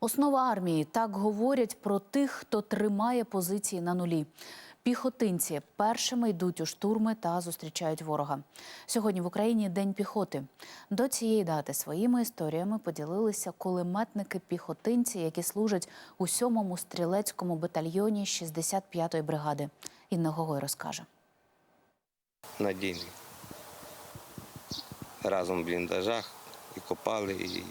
Основа армії так говорять про тих, хто тримає позиції на нулі. Піхотинці першими йдуть у штурми та зустрічають ворога. Сьогодні в Україні День піхоти. До цієї дати своїми історіями поділилися кулеметники-піхотинці, які служать у 7-му стрілецькому батальйоні 65-ї бригади. Інна Гогой розкаже. надійний. Разом в бліндажах і копали, і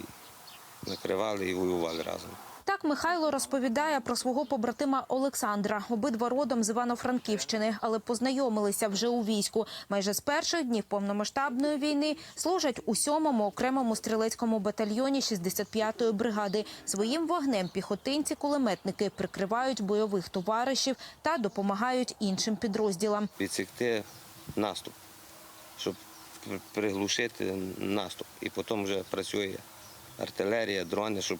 накривали, і воювали разом. Так Михайло розповідає про свого побратима Олександра. Обидва родом з Івано-Франківщини, але познайомилися вже у війську. Майже з перших днів повномасштабної війни служать у 7-му окремому стрілецькому батальйоні 65-ї бригади. Своїм вогнем піхотинці-кулеметники прикривають бойових товаришів та допомагають іншим підрозділам. Відсікти наступ, щоб приглушити наступ. І потім вже працює артилерія, дрони, щоб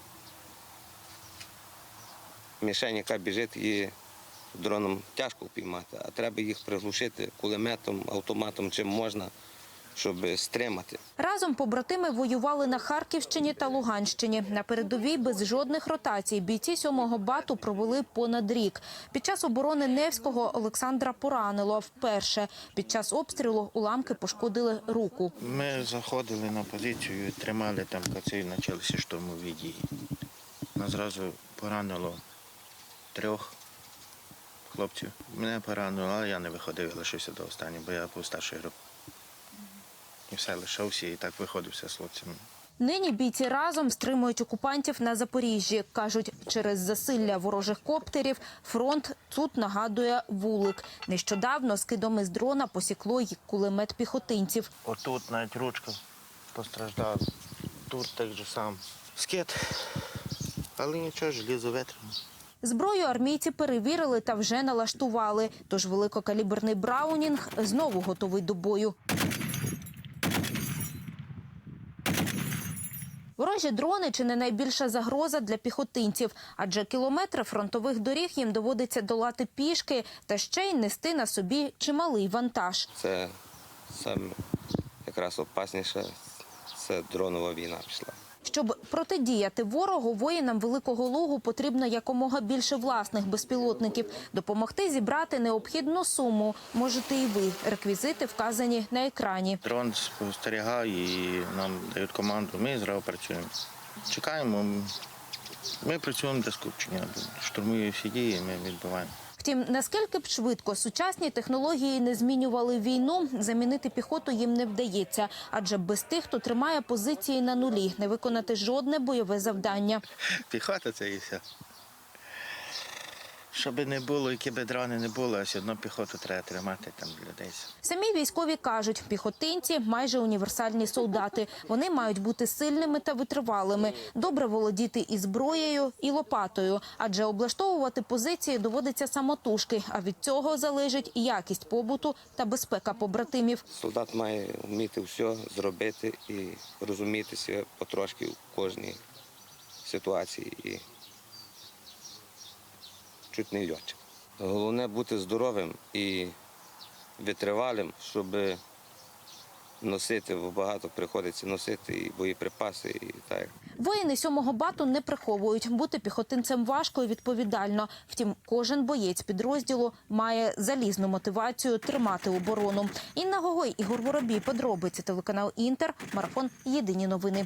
мішень, яка біжить, її дроном тяжко впіймати, а треба їх приглушити кулеметом, автоматом, чим можна, щоб стримати. Разом побратими воювали на Харківщині та Луганщині. На передовій без жодних ротацій бійці сьомого бату провели понад рік. Під час оборони Невського Олександра поранило вперше. Під час обстрілу уламки пошкодили руку. Ми заходили на позицію, тримали там каци і почалися штурмові дії. Нас зразу поранило трьох хлопців. Мене поранило, але я не виходив, лишився до останнього, бо я був старшої групи. І все, лишався і так виходився з хлопцями. Нині бійці разом стримують окупантів на Запоріжжі. Кажуть, через засилля ворожих коптерів фронт тут нагадує вулик. Нещодавно скидом із дрона посікло й кулемет піхотинців. Отут навіть ручка постраждала, тут так же сам. Скет. Але нічого, желізо витримано. Зброю армійці перевірили та вже налаштували. Тож великокаліберний браунінг знову готовий до бою. Ворожі дрони чи не найбільша загроза для піхотинців, адже кілометри фронтових доріг їм доводиться долати пішки та ще й нести на собі чималий вантаж. Це саме якраз опасніше, це дронова війна пішла. Щоб протидіяти ворогу, воїнам Великого Лугу потрібно якомога більше власних безпілотників. Допомогти зібрати необхідну суму можете і ви. Реквізити вказані на екрані. Дрон спостерігає і нам дають команду. Ми зразу працюємо. Чекаємо. Ми працюємо для скупчення. Штурмує всі дії, ми відбуваємо. Втім, наскільки б швидко сучасні технології не змінювали війну, замінити піхоту їм не вдається. Адже без тих, хто тримає позиції на нулі, не виконати жодне бойове завдання. Піхота це і все. Щоби не було, які б дрони не було, а все одно піхоту треба тримати там людей. Самі військові кажуть, піхотинці майже універсальні солдати. Вони мають бути сильними та витривалими, добре володіти і зброєю, і лопатою, адже облаштовувати позиції доводиться самотужки. А від цього залежить і якість побуту та безпека побратимів. Солдат має вміти все зробити і розумітися потрошки в кожній ситуації і чуть не льотчик. Головне бути здоровим і витривалим, щоб носити, бо багато приходиться носити і боєприпаси, і так. Воїни сьомого бату не приховують. Бути піхотинцем важко і відповідально. Втім, кожен боєць підрозділу має залізну мотивацію тримати оборону. Інна Гогой, Ігор Воробій, подробиці телеканал Інтер, марафон Єдині новини.